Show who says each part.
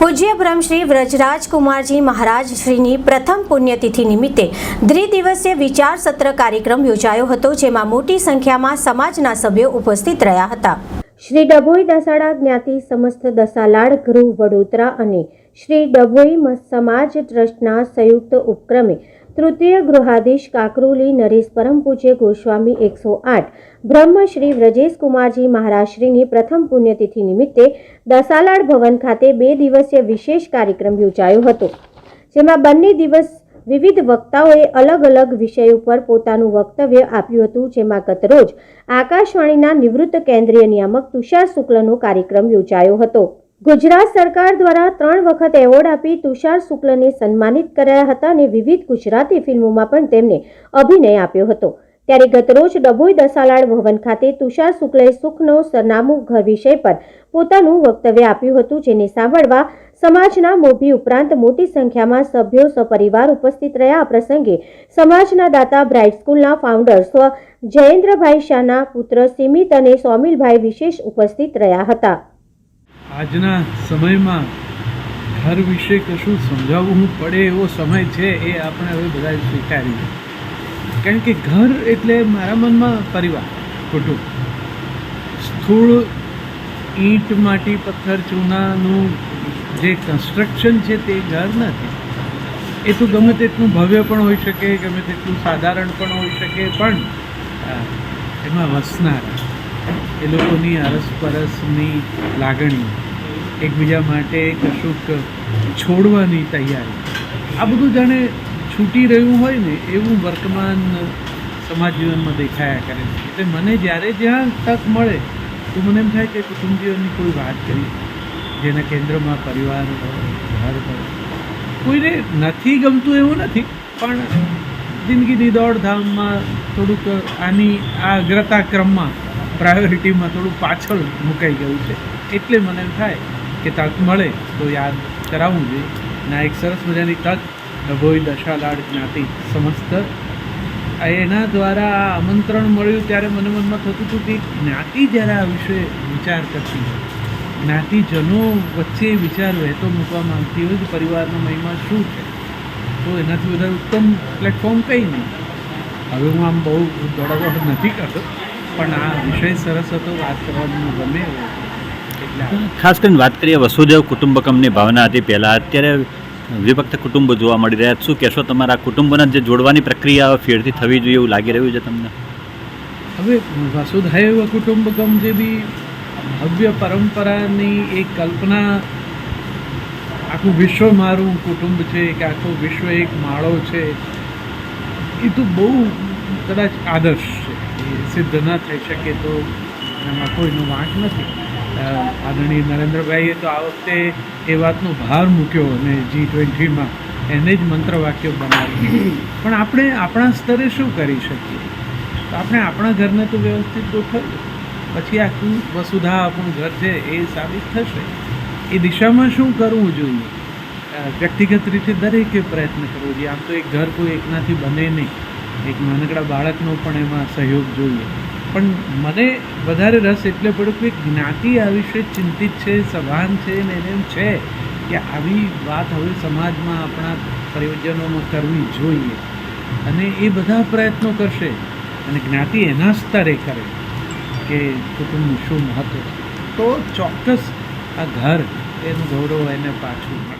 Speaker 1: પૂજ્ય બ્રહ્મશ્રી મહારાજ શ્રીની પ્રથમ પુણ્યતિથિ નિમિત્તે દ્વિદિવસીય વિચાર સત્ર કાર્યક્રમ યોજાયો હતો, જેમાં મોટી સંખ્યામાં સમાજના સભ્યો ઉપસ્થિત રહ્યા હતા. શ્રી ડભોઈ દસાડા જ્ઞાતિ સમસ્ત દસાલાડ ગૃહ વડોદરા અને શ્રી ડભોઈ સમાજ ટ્રસ્ટના સંયુક્ત ઉપક્રમે તૃતીય ગૃહાધીશ કાકરોલી નરેશ પરમ પૂજ્ય ગોસ્વામી એકસો આઠ. બ્રહ્મ શ્રી વ્રજેશ કુમારજી મહારાજશ્રીની પ્રથમ પુણ્યતિથિ નિમિત્તે દસાલાડ ભવન ખાતે બે દિવસીય વિશેષ કાર્યક્રમ યોજાયો હતો, જેમાં બંને દિવસ વિવિધ વક્તાઓએ અલગ અલગ વિષય ઉપર પોતાનું વક્તવ્ય આપ્યું હતું, જેમાં ગતરોજ આકાશવાણીના નિવૃત્ત કેન્દ્રીય નિયામક તુષાર શુક્લનો કાર્યક્રમ યોજાયો હતો. ગુજરાત સરકાર દ્વારા ત્રણ વખત એવોર્ડ આપી તુષાર શુક્લને સન્માનિત કરાયા હતા અને વિવિધ ગુજરાતી ફિલ્મોમાં પણ તેમને અભિનય આપ્યો હતો. ત્યારે ગતરોજ ડભોઈ દસાલાડ ભવન ખાતે તુષાર શુક્લએ સુખનો સરનામું ઘર વિષય પર પોતાનું વક્તવ્ય આપ્યું હતું, જેને સાંભળવા સમાજના મોભી ઉપરાંત મોટી સંખ્યામાં સભ્યો, સપરિવાર ઉપસ્થિત રહ્યા. આ પ્રસંગે સમાજના દાતા બ્રાઇટ સ્કૂલના ફાઉન્ડર સ્વ જયેન્દ્રભાઈ શાહના પુત્ર સિમિત અને સોમિલભાઈ વિશેષ ઉપસ્થિત રહ્યા હતા.
Speaker 2: આજના સમયમાં ઘર વિશે કશું સમજાવવું પડે એવો સમય છે એ આપણે હવે બધા સ્વીકારીએ. કારણ કે ઘર એટલે મારા મનમાં પરિવાર, કુટુંબ. સ્થૂળ ઈંટ, માટી, પથ્થર, ચૂનાનું જે કન્સ્ટ્રક્શન છે તે ઘર નથી. એ તો ગમે તેટલું ભવ્ય પણ હોઈ શકે, ગમે તેટલું સાધારણ પણ હોઈ શકે, પણ એમાં વસનારા. એ લોકોની અરસપરસની લાગણી એકબીજા માટે કશુંક છોડવાની તૈયારી. આ બધું જાણે છૂટી રહ્યું હોય ને એવું વર્તમાન સમાજ જીવનમાં દેખાયા કરે છે. એટલે મને જ્યારે જ્યાં તક મળે, તો મને એમ થાય કે કુટુંબ જીવનની કોઈ વાત કરી, જેના કેન્દ્રમાં પરિવાર ઘર હોય, કોઈને નથી ગમતું એવું નથી, પણ જિંદગીની દોડધામમાં થોડુંક આની આ અગ્રતા ક્રમમાં પ્રાયોરિટીમાં થોડું પાછળ મુકાઈ ગયું છે. એટલે મને થાય કે તક મળે તો યાદ કરાવવું જોઈએ. ના, એક સરસ મજાની તક ડભોઈ દશાલાડ જ્ઞાતિ સમસ્ત. એના દ્વારા આમંત્રણ મળ્યું ત્યારે મને મનમાં થતું હતું કે જ્ઞાતિ જ્યારે આ વિશે વિચાર કરતી હોય. જ્ઞાતિજનો વચ્ચે વિચાર વહેતો મૂકવા માંગતી હોય કે પરિવારનો મહિમા શું છે? તો એનાથી વધારે ઉત્તમ પ્લેટફોર્મ કંઈ નહીં. હવે હું આમ બહુ દોડાદોડ નથી કરતો. પણ આ વિષય સરસ હતો વાત કરવાનું ગમે
Speaker 3: ખાસ કરીને વાત કરીએ વસુદેવ કુટુંબકમની ભાવના હતી પહેલાં. અત્યારે વિભક્ત કુટુંબ જોવા મળી રહ્યા છે. શું કહેશો તમારા કુટુંબના જે જોડવાની પ્રક્રિયા ફેરથી થવી જોઈએ એવું લાગી રહ્યું છે તમને?
Speaker 2: હવે વસુધૈવ કુટુંબકમ જે બી ભવ્ય પરંપરાની એક કલ્પના આખું વિશ્વ મારું કુટુંબ છે કે આખું વિશ્વ એક માળો છે એ તો બહુ કદાચ આદર્શ સિદ્ધ ન થઈ શકે તો એમાં કોઈનો વાંક નથી. આદરણીય નરેન્દ્રભાઈએ તો આ વખતે એ વાતનો ભાર મૂક્યો અને જી ટ્વેન્ટીમાં એને જ મંત્રવાક્ય બનાવ્યું. પણ આપણે આપણા સ્તરે શું કરી શકીએ? તો આપણે આપણા ઘરને તો વ્યવસ્થિત ગોઠવીએ. પછી આખું વસુધા આપણું ઘર છે એ સાબિત થશે. એ દિશામાં શું કરવું જોઈએ? વ્યક્તિગત રીતે દરેકે પ્રયત્ન કરવો જોઈએ. આમ તો એક ઘર કોઈ એકનાથી બને નહીં. એક નાનકડા બાળકનો પણ એમાં સહયોગ જોઈએ. પણ મને વધારે રસ એટલે પડ્યો કે જ્ઞાતિ આ વિશે ચિંતિત છે, સભાન છે ને એને એમ છે કે આવી વાત હવે સમાજમાં આપણા પરિવર્તનોમાં કરવી જોઈએ. અને એ બધા પ્રયત્નો કરશે. અને જ્ઞાતિ એના સ્તરે કરે કે કુટુંબનું શું મહત્વ. તો ચોક્કસ આ ઘર એનું ગૌરવ એને પાછું મળે.